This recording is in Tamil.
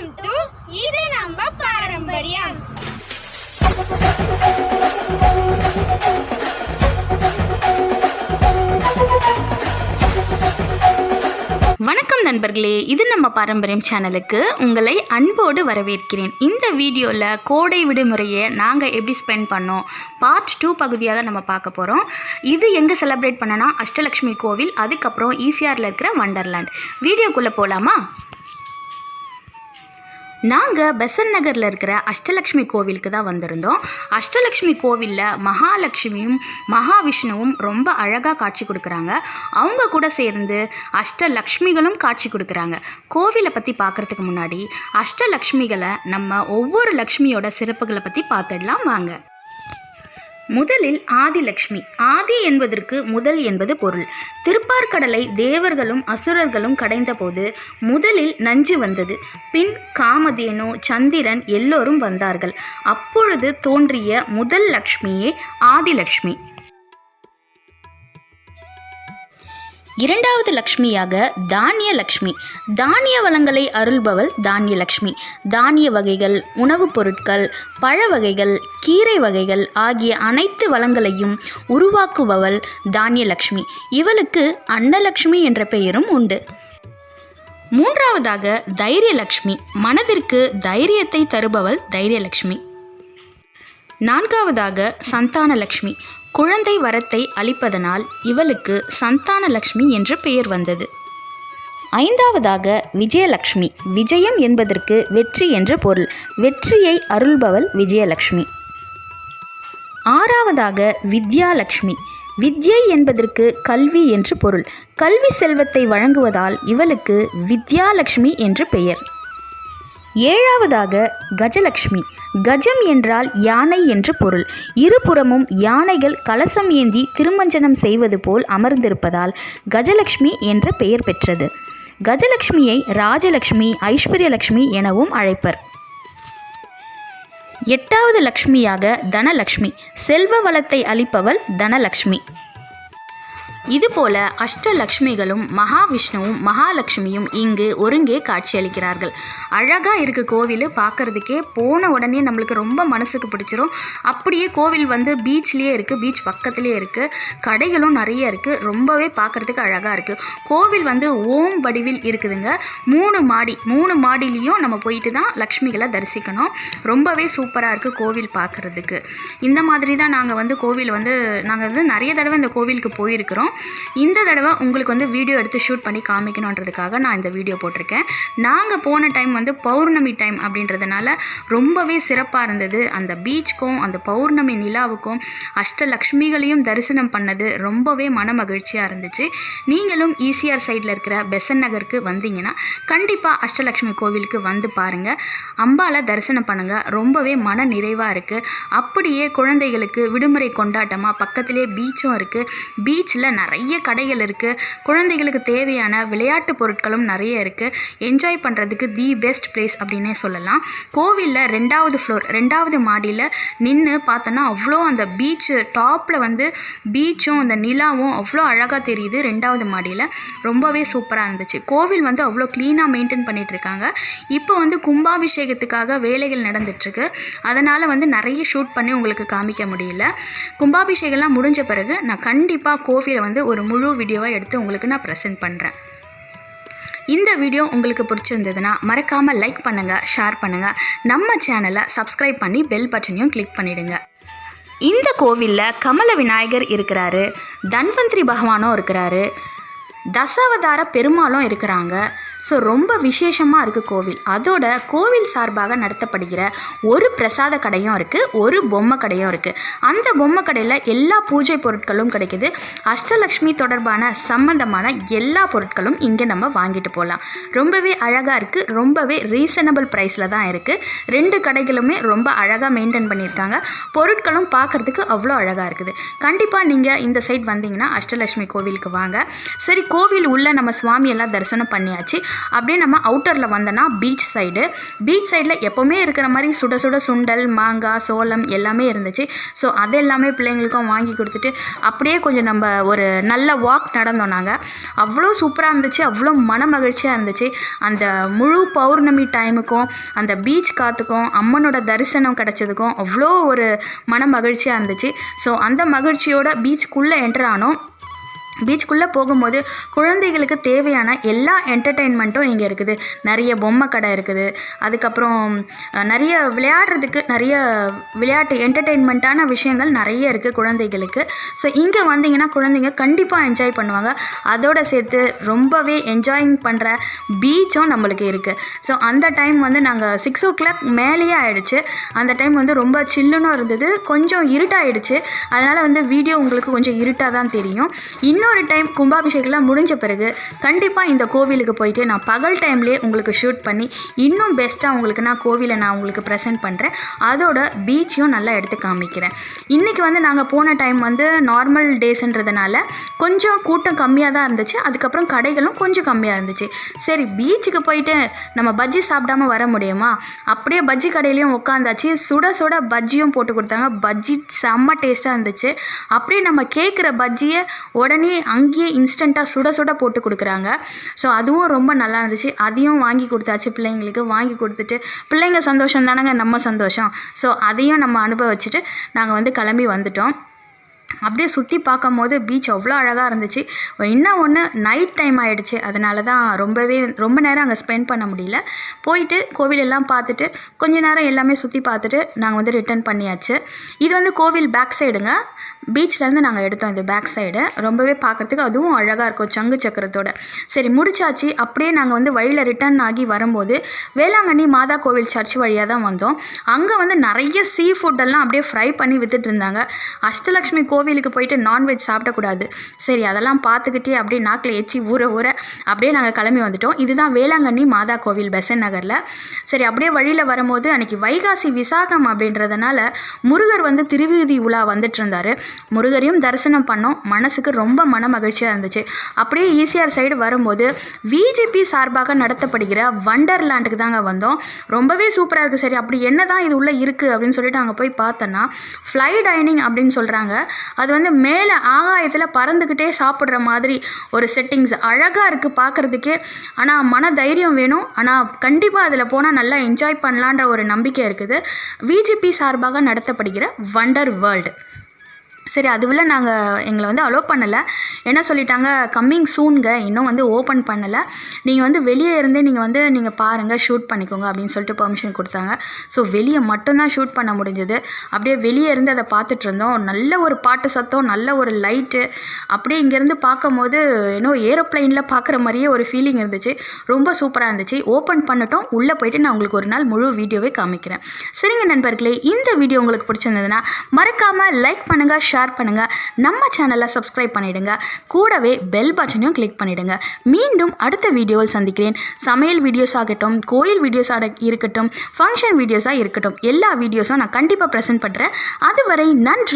வெல்கம் டு இது நம்ம பாரம்பரியம். வணக்கம் நண்பர்களே இது நம்ம பாரம்பரியம் சேனலுக்கு உங்களை அன்போடு வரவேற்கிறேன். இந்த வீடியோவில் கோடை விடுமுறையை நாங்கள் எப்படி ஸ்பெண்ட் பண்ணோம் பார்ட் டூ பகுதியாக தான் நம்ம பார்க்க போகிறோம் இது எங்கே செலிப்ரேட் பண்ணனா அஷ்டலக்ஷ்மி கோவில் அதுக்கப்புறம் ஈசிஆரில் இருக்கிற வண்டர்லேண்ட் வீடியோக்குள்ளே போகலாமா நாங்கள் பெசன் நகரில் இருக்கிற அஷ்டலக்ஷ்மி கோவிலுக்கு தான் வந்திருந்தோம். அஷ்டலக்ஷ்மி கோவிலில் மகாலட்சுமியும் மகாவிஷ்ணுவும் ரொம்ப அழகாக காட்சி கொடுக்குறாங்க. அவங்க கூட சேர்ந்து அஷ்டலக்ஷ்மிகளும் காட்சி கொடுக்குறாங்க. கோவிலை பற்றி பார்க்குறதுக்கு முன்னாடி அஷ்டலக்ஷ்மிகளை நம்ம ஒவ்வொரு லக்ஷ்மியோட சிறப்புகளை பற்றி பார்த்துடலாம் வாங்க. முதலில் ஆதிலக்ஷ்மி. ஆதி என்பதற்கு முதல் என்பது பொருள். திருப்பார்கடலை தேவர்களும் அசுரர்களும் கடைந்தபோது முதலில் நஞ்சு வந்தது. பின் காமதேனு சந்திரன் எல்லோரும் வந்தார்கள். அப்பொழுது தோன்றிய முதல் லக்ஷ்மியே ஆதிலக்ஷ்மி. இரண்டாவது லக்ஷ்மியாக தானிய லக்ஷ்மி. தானிய வளங்களை அருள்பவள் தானிய லக்ஷ்மி. தானிய வகைகள் உணவுப் பொருட்கள் பழ வகைகள் கீரை வகைகள் ஆகிய அனைத்து வளங்களையும் உருவாக்குபவள் தானிய லக்ஷ்மி. இவளுக்கு அன்னலக்ஷ்மி என்ற பெயரும் உண்டு. மூன்றாவதாக தைரியலக்ஷ்மி மனதிற்கு தைரியத்தை தருபவள் தைரியலக்ஷ்மி நான்காவதாக சந்தானலக்ஷ்மி குழந்தை வரத்தை அளிப்பதனால் இவளுக்கு சந்தானலக்ஷ்மி என்று பெயர் வந்தது. ஐந்தாவதாக விஜயலக்ஷ்மி. விஜயம் என்பதற்கு வெற்றி என்று பொருள். வெற்றியை அருள்பவள் விஜயலக்ஷ்மி. ஆறாவதாக வித்யாலக்ஷ்மி. வித்யை என்பதற்கு கல்வி என்று பொருள். கல்வி செல்வத்தை வழங்குவதால் இவளுக்கு வித்யாலக்ஷ்மி என்று பெயர். ஏழாவதாக கஜலக்ஷ்மி. கஜம் என்றால் யானை என்று பொருள். இருபுறமும் யானைகள் கலசம் ஏந்தி திருமஞ்சனம் செய்வது போல் அமர்ந்திருப்பதால் கஜலக்ஷ்மி என்ற பெயர் பெற்றது. கஜலக்ஷ்மியை ராஜலக்ஷ்மி ஐஸ்வர்யலக்ஷ்மி எனவும் அழைப்பர். எட்டாவது லக்ஷ்மியாக தனலக்ஷ்மி. செல்வ வளத்தை அளிப்பவள் தனலக்ஷ்மி. இதுபோல அஷ்டலக்ஷ்மிகளும் மகாவிஷ்ணுவும் மகாலட்சுமியும் இங்கு ஒருங்கே காட்சியளிக்கிறார்கள். அழகாக இருக்குது கோவில் பார்க்கறதுக்கே போன உடனே நம்மளுக்கு ரொம்ப மனசுக்கு பிடிச்சிரும். அப்படியே கோவில் வந்து பீச்லேயே இருக்குது பீச் பக்கத்துலேயே இருக்குது கடைகளும் நிறைய இருக்குது ரொம்பவே பார்க்கறதுக்கு அழகாக இருக்குது கோவில் வந்து ஓம் வடிவில் இருக்குதுங்க. மூணு மாடி மூணு மாடிலையும் நம்ம போயிட்டு தான் லக்ஷ்மிகளை தரிசிக்கணும். ரொம்பவே சூப்பராக இருக்குது கோவில் பார்க்குறதுக்கு இந்த மாதிரி தான் நாங்கள் வந்து கோவில் வந்து நாங்கள் வந்து நிறைய தடவை இந்த கோவிலுக்கு போயிருக்கிறோம். இந்த தடவை உங்களுக்கு வந்து வீடியோ எடுத்து ஷூட் பண்ணி காமிக்கணுன்றதுக்காக நான் இந்த வீடியோ போட்டிருக்கேன். நாங்கள் போன டைம் வந்து பௌர்ணமி டைம் அப்படின்றதுனால ரொம்பவே சிறப்பாக இருந்தது. அந்த பீச்சுக்கும் அந்த பௌர்ணமி நிலாவுக்கும் அஷ்டலக்ஷ்மிகளையும் தரிசனம் பண்ணது ரொம்பவே மன மகிழ்ச்சியாக இருந்துச்சு. நீங்களும் ஈசிஆர் சைடில் இருக்கிற பெசன் நகருக்கு வந்தீங்கன்னா கண்டிப்பாக அஷ்டலக்ஷ்மி கோவிலுக்கு வந்து பாருங்கள் அம்பாலை தரிசனம் பண்ணுங்கள் ரொம்பவே மன நிறைவாக இருக்குது அப்படியே குழந்தைகளுக்கு விடுமுறை கொண்டாட்டமாக பக்கத்திலே பீச்சும் இருக்குது பீச்சில் நிறைய நிறைய கடைகள் இருக்குது குழந்தைகளுக்கு தேவையான விளையாட்டு பொருட்களும் நிறைய இருக்குது என்ஜாய் பண்ணுறதுக்கு தி பெஸ்ட் பிளேஸ் அப்படின்னே சொல்லலாம். கோவிலில் ரெண்டாவது ஃப்ளோர் ரெண்டாவது மாடியில் நின்று பார்த்தோன்னா அவ்வளோ அந்த பீச்சு டாப்பில் வந்து பீச்சும் அந்த நிலாவும் அவ்வளோ அழகாக தெரியுது ரெண்டாவது மாடியில். ரொம்பவே சூப்பராக இருந்துச்சு. கோவில் வந்து அவ்வளோ க்ளீனாக மெயின்டைன் பண்ணிகிட்ருக்காங்க இப்போ வந்து கும்பாபிஷேகத்துக்காக வேலைகள் நடந்துட்டுருக்கு அதனால் வந்து நிறைய ஷூட் பண்ணி உங்களுக்கு காமிக்க முடியல. கும்பாபிஷேகம்லாம் முடிஞ்ச பிறகு நான் கண்டிப்பாக கோவிலை வந்து ஒரு முழு வீடியோவாக எடுத்து உங்களுக்கு நான் ப்ரெசென்ட் பண்ணுறேன் இந்த வீடியோ உங்களுக்கு பிடிச்சிருந்ததுன்னா மறக்காமல் லைக் பண்ணுங்கள் ஷேர் பண்ணுங்கள் நம்ம சேனலை சப்ஸ்கிரைப் பண்ணி பெல் பட்டனையும் கிளிக் பண்ணிவிடுங்க இந்த கோவிலில் கமல விநாயகர் இருக்கிறாரு தன்வந்திரி பகவானும் இருக்கிறாரு தசாவதார பெருமாளும் இருக்கிறாங்க. ஸோ ரொம்ப விசேஷமாக இருக்குது கோவில். அதோட கோவில் சார்பாக நடத்தப்படுகிற ஒரு பிரசாத கடையும் இருக்குது ஒரு பொம்மை கடையும் இருக்குது அந்த பொம்மை கடையில் எல்லா பூஜை பொருட்களும் கிடைக்குது. அஷ்டலக்ஷ்மி தொடர்பான சம்பந்தமான எல்லா பொருட்களும் இங்கே நம்ம வாங்கிட்டு போகலாம் ரொம்பவே அழகாக இருக்குது ரொம்பவே ரீசனபிள் ப்ரைஸில் தான் இருக்குது ரெண்டு கடைகளுமே ரொம்ப அழகாக மெயின்டைன் பண்ணியிருக்காங்க. பொருட்களும் பார்க்குறதுக்கு அவ்வளோ அழகாக இருக்குது. கண்டிப்பாக நீங்கள் இந்த சைட் வந்தீங்கன்னா அஷ்டலக்ஷ்மி கோவிலுக்கு வாங்க. சரி கோவில் உள்ள நம்ம சுவாமியெல்லாம் தரிசனம் பண்ணியாச்சு. அப்படியே நம்ம அவுட்டரில் வந்தோன்னா பீச் சைடு பீச் சைடில் எப்போவுமே இருக்கிற மாதிரி சுட சுட சுண்டல் மாங்காய் சோளம் எல்லாமே இருந்துச்சு. ஸோ அது எல்லாமே பிள்ளைங்களுக்கும் வாங்கி கொடுத்துட்டு அப்படியே கொஞ்சம் நம்ம ஒரு நல்ல வாக் நடந்தோம் நாங்கள் அவ்வளோ சூப்பராக இருந்துச்சு அவ்வளோ மன மகிழ்ச்சியாக இருந்துச்சு. அந்த முழு பௌர்ணமி டைமுக்கும் அந்த பீச் காற்றுக்கும் அம்மனோட தரிசனம் கிடச்சதுக்கும் அவ்வளோ ஒரு மன மகிழ்ச்சியாக இருந்துச்சு. ஸோ அந்த மகிழ்ச்சியோட பீச்சுக்குள்ளே என்டர் ஆனோம். பீச்சுக்குள்ளே போகும்போது குழந்தைகளுக்கு தேவையான எல்லா என்டர்டெயின்மெண்ட்டும் இங்கே இருக்குது. நிறைய பொம்மை கடை இருக்குது. அதுக்கப்புறம் நிறைய விளையாடுறதுக்கு நிறைய விளையாட்டு என்டர்டெயின்மெண்ட்டான விஷயங்கள் நிறைய இருக்குது குழந்தைகளுக்கு. ஸோ இங்கே வந்தீங்கன்னா குழந்தைங்க கண்டிப்பாக என்ஜாய் பண்ணுவாங்க. அதோட சேர்த்து ரொம்பவே என்ஜாயிங் பண்ணுற பீச்சும் நம்மளுக்கு இருக்குது ஸோ அந்த டைம் வந்து நாங்கள் சிக்ஸ் ஓ கிளாக் மேலேயே ஆகிடுச்சு அந்த டைம் வந்து ரொம்ப சில்லுன்னு இருந்தது. கொஞ்சம் இருட்டாயிடுச்சு. அதனால் வந்து வீடியோ உங்களுக்கு கொஞ்சம் இருட்டாக தான் தெரியும். இன்னும் இன்னொரு டைம் கும்பாபிஷேகம்லாம் முடிஞ்ச பிறகு கண்டிப்பாக இந்த கோவிலுக்கு போயிட்டு நான் பகல் டைம்லேயே உங்களுக்கு ஷூட் பண்ணி இன்னும் பெஸ்ட்டாக உங்களுக்கு நான் கோவிலை நான் உங்களுக்கு ப்ரெசென்ட் பண்ணுறேன் அதோட பீச்சையும் நல்லா எடுத்து காமிக்கிறேன். இன்றைக்கி வந்து நாங்கள் போன டைம் வந்து நார்மல் டேஸ்ன்றதுனால கொஞ்சம் கூட்டம் கம்மியாக தான் இருந்துச்சு. அதுக்கப்புறம் கடைகளும் கொஞ்சம் கம்மியாக இருந்துச்சு. சரி பீச்சுக்கு போயிட்டு நம்ம பஜ்ஜி சாப்பிடாம வர முடியுமா? அப்படியே பஜ்ஜி கடையிலையும் உட்காந்தாச்சு. சுட சுட பஜ்ஜியும் போட்டு கொடுத்தாங்க. பஜ்ஜி செம்ம டேஸ்ட்டாக இருந்துச்சு. அப்படியே நம்ம கேட்குற பஜ்ஜியை உடனே அங்கேயே இன்ஸ்டண்ட்டாக சுட சுட போட்டு கொடுக்குறாங்க. ஸோ அதுவும் ரொம்ப நல்லா இருந்துச்சு. அதையும் வாங்கி கொடுத்தாச்சு பிள்ளைங்களுக்கு. வாங்கி கொடுத்துட்டு பிள்ளைங்க சந்தோஷம் தானேங்க? நம்ம சந்தோஷம். ஸோ அதையும் நம்ம அனுபவிச்சுட்டு நாங்கள் வந்து கிளம்பி வந்துட்டோம். அப்படியே சுற்றி பார்க்கும்போது பீச் அவ்வளோ அழகாக இருந்துச்சு. இன்னும் ஒன்று நைட் டைம் ஆகிடுச்சு அதனால தான் ரொம்பவே ரொம்ப நேரம் அங்கே ஸ்பெண்ட் பண்ண முடியல. போயிட்டு கோவில் எல்லாம் பார்த்துட்டு கொஞ்ச நேரம் எல்லாமே சுற்றி பார்த்துட்டு நாங்கள் வந்து ரிட்டர்ன் பண்ணியாச்சு. இது வந்து கோவில் பேக் சைடுங்க பீச்லேருந்து நாங்கள் எடுத்தோம் இது பேக் சைடு ரொம்பவே பார்க்குறதுக்கு அதுவும் அழகாக இருக்கும் சங்கு சக்கரத்தோட. சரி முடிச்சாச்சு. அப்படியே நாங்கள் வந்து வழியில் ரிட்டர்ன் ஆகி வரும்போது வேளாங்கண்ணி மாதா கோவில் சர்ச் வழியாக தான் வந்தோம். அங்கே வந்து நிறைய சீ ஃபுட்டெல்லாம் அப்படியே ஃப்ரை பண்ணி வித்துட்டு இருந்தாங்க. அஷ்டலக்ஷ்மி கோவிலுக்கு போயிட்டு நான்வெஜ் சாப்பிடக்கூடாது. சரி அதெல்லாம் பார்த்துக்கிட்டே அப்படியே நாக்கில் எச்சி ஊற ஊற அப்படியே நாங்கள் கிளம்பி வந்துட்டோம். இதுதான் வேளாங்கண்ணி மாதா கோவில் பெசன் நகரில். சரி அப்படியே வழியில் வரும்போது அன்றைக்கி வைகாசி விசாகம் அப்படின்றதுனால முருகர் வந்து திருவீதி உலா வந்துட்டு இருந்தார் முருகரையும் தரிசனம் பண்ணோம். மனசுக்கு ரொம்ப மன மகிழ்ச்சியாக இருந்துச்சு. அப்படியே ஈசிஆர் சைடு வரும்போது விஜிபி சார்பாக நடத்தப்படுகிற வண்டர்லாண்டுக்கு தாங்க வந்தோம். ரொம்பவே சூப்பராக இருக்குது சரி அப்படி என்ன தான் இது உள்ளே இருக்குது அப்படின்னு சொல்லிட்டு அங்கே போய் பார்த்தோன்னா ஃப்ளை டைனிங் அப்படின்னு சொல்கிறாங்க அது வந்து மேலே ஆகாயத்தில் பறந்துக்கிட்டே சாப்பிட்ற மாதிரி ஒரு செட்டிங்ஸ் அழகாக இருக்குது பார்க்குறதுக்கே. ஆனால் மன தைரியம் வேணும். ஆனால் கண்டிப்பாக அதில் போனால் நல்லா என்ஜாய் பண்ணலான்ற ஒரு நம்பிக்கை இருக்குது. விஜிபி சார்பாக நடத்தப்படுகிற வண்டர் வேர்ல்டு சரி அதுவில் நாங்கள் எங்களை வந்து அலோவ் பண்ணலை. என்ன சொல்லிட்டாங்க கம்மிங் சூன்ங்க இன்னும் வந்து ஓப்பன் பண்ணலை. நீங்கள் வந்து வெளியே இருந்தே நீங்கள் வந்து நீங்கள் பாருங்கள் ஷூட் பண்ணிக்கோங்க அப்படின்னு சொல்லிட்டு பெர்மிஷன் கொடுத்தாங்க. ஸோ வெளியே மட்டும்தான் ஷூட் பண்ண முடிஞ்சது. அப்படியே வெளியே இருந்து அதை பார்த்துட்டு இருந்தோம். நல்ல ஒரு பாட்டு சத்தம் நல்ல ஒரு லைட்டு அப்படியே இங்கேருந்து பார்க்கும்போது இன்னும் ஏரோப்ளைனில் பார்க்குற மாதிரியே ஒரு ஃபீலிங் இருந்துச்சு. ரொம்ப சூப்பராக இருந்துச்சு. ஓப்பன் பண்ணட்டும். உள்ளே போயிட்டு நான் உங்களுக்கு ஒரு நாள் முழு வீடியோவே காமிக்கிறேன். சரிங்க நண்பர்களே இந்த வீடியோ உங்களுக்கு பிடிச்சிருந்ததுன்னா மறக்காமல் லைக் பண்ணுங்கள் ஷேர் பண்ணுங்கள் நம்ம சேனலை சப்ஸ்கிரைப் பண்ணிடுங்க. கூடவே பெல் பட்டனையும் கிளிக் பண்ணிவிடுங்க மீண்டும் அடுத்த வீடியோவில் சந்திக்கிறேன். சமையல் வீடியோஸ் ஆகட்டும் கோயில் வீடியோஸ் இருக்கட்டும் ஃபங்க்ஷன் வீடியோஸாக இருக்கட்டும் எல்லா வீடியோஸும் நான் கண்டிப்பாக ப்ரெசென்ட் பண்ணுறேன் அதுவரை நன்றி.